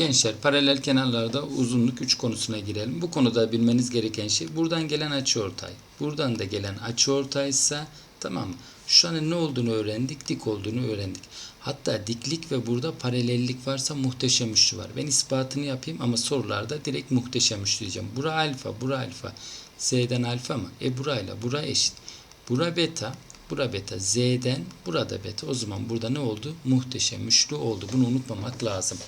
Gençler paralel kenarlarda uzunluk 3 konusuna girelim. Bu konuda bilmeniz gereken şey buradan gelen açıortay. Buradan da gelen açıortaysa tamam mı? Şu an ne olduğunu öğrendik, dik olduğunu öğrendik. Hatta diklik ve burada paralellik varsa muhteşem üçlü var. Ben ispatını yapayım ama sorularda direkt muhteşem üçlü diyeceğim. Bura alfa, bura alfa. Z'den alfa mı? E burayla bura eşit. Bura beta, bura beta. Z'den burada beta. O zaman burada ne oldu? Muhteşem üçlü oldu. Bunu unutmamak lazım.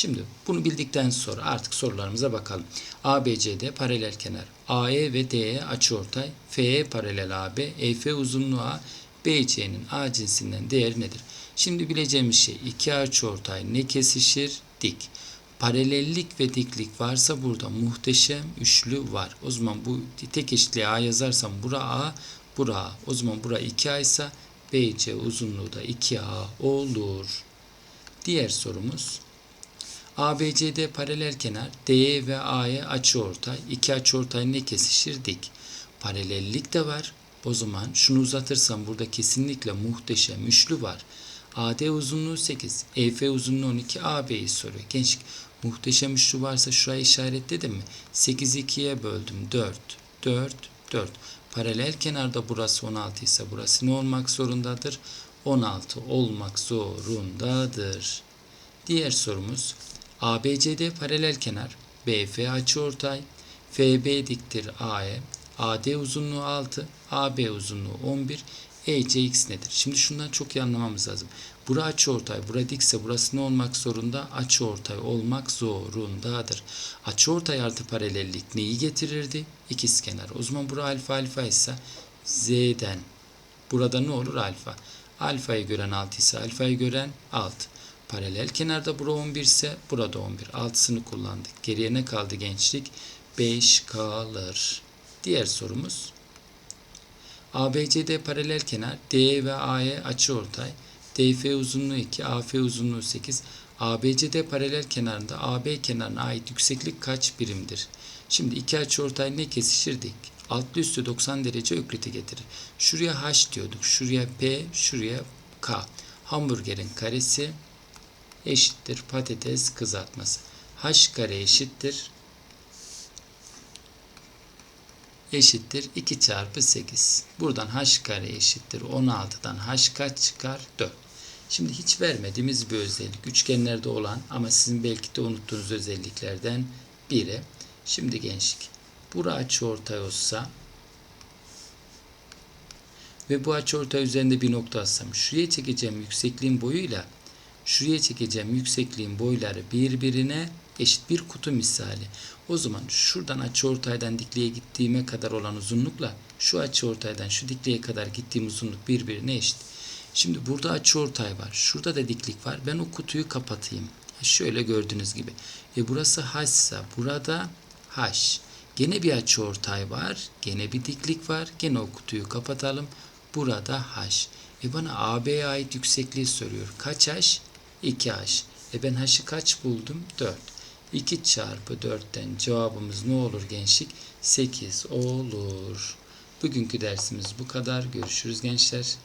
Şimdi bunu bildikten sonra artık sorularımıza bakalım. ABCD paralel kenar. AE ve DE açıortay. FE paralel AB. EF uzunluğu A. BC'nin A cinsinden değeri nedir? Şimdi bileceğimiz şey iki açıortay ne kesişir? Dik. Paralellik ve diklik varsa burada muhteşem üçlü var. O zaman bu tek eşitliğe A yazarsam bura A, bura A. O zaman bura 2A ise BC uzunluğu da 2A olur. Diğer sorumuz ABCD paralel kenar, DE ve AE açıortay. İki açıortay ne kesişir? Dik. Paralellik de var. O zaman şunu uzatırsam burada kesinlikle muhteşem üçlü var. AD uzunluğu 8, EF uzunluğu 12, AB'yi soruyor. Gençlik muhteşem üçlü varsa şuraya işaretledim mi? 8'i 2'ye böldüm. 4, 4, 4. Paralel kenarda burası 16 ise burası ne olmak zorundadır? 16 olmak zorundadır. Diğer sorumuz ABCD paralel kenar, BF açıortay, FB diktir AE, AD uzunluğu 6, AB uzunluğu 11, ECX nedir? Şimdi şundan çok iyi anlamamız lazım. Bura açıortay, bura dikse burası ne olmak zorunda? Açıortay olmak zorundadır. Açıortay artı paralellik neyi getirirdi? İkizkenar. O zaman bura alfa alfa ise Z'den. Burada ne olur? Alfa. Alfayı gören 6 ise alfayı gören 6. Paralel kenarda bura 11 ise burada 11. 6'sını kullandık. Geriye ne kaldı gençlik? 5 kalır. Diğer sorumuz. ABCD paralel kenar, DE ve AE açıortay. DF uzunluğu 2, AF uzunluğu 8. ABCD paralel kenarında AB kenarına ait yükseklik kaç birimdir? Şimdi iki açıortay ne kesişir dik? Altlı üstü 90 derece ökliti getirir. Şuraya H diyorduk. Şuraya P, şuraya K. Hamburgerin karesi eşittir patates kızartması. H kare eşittir eşittir 2 çarpı 8. Buradan h kare eşittir 16'dan h kaç çıkar? 4. Şimdi hiç vermediğimiz bir özellik. Üçgenlerde olan ama sizin belki de unuttuğunuz özelliklerden biri. Şimdi gençlik. Bura açıortay olsa ve bu açıortay üzerinde bir nokta alsam şuraya çekeceğim yüksekliğin boyuyla şuraya çekeceğim yüksekliğin boyları birbirine eşit bir kutu misali. O zaman şuradan açıortaydan dikliğe gittiğime kadar olan uzunlukla şu açıortaydan şu dikliğe kadar gittiğim uzunluk birbirine eşit. Şimdi burada açıortay var. Şurada da diklik var. Ben o kutuyu kapatayım. Şöyle gördüğünüz gibi. E burası h ise burada h. Gene bir açıortay var. Gene bir diklik var. Gene o kutuyu kapatalım. Burada h. E bana AB'ye ait yüksekliği soruyor. Kaç h? 2h. E ben h'ı kaç buldum? 4. 2 çarpı 4'ten cevabımız ne olur gençlik? 8 olur. Bugünkü dersimiz bu kadar. Görüşürüz gençler.